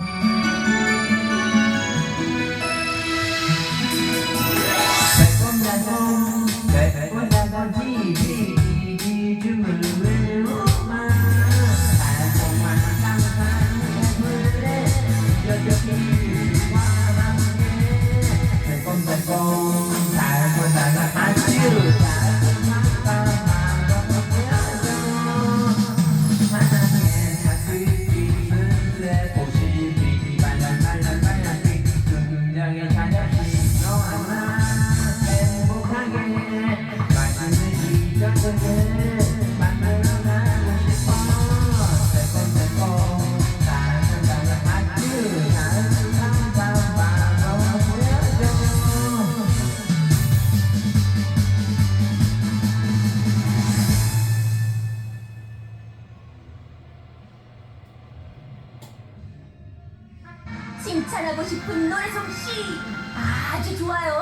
Bye. Got you, no I'm not. 칭찬하고 싶은 노래솜씨 아주 좋아요.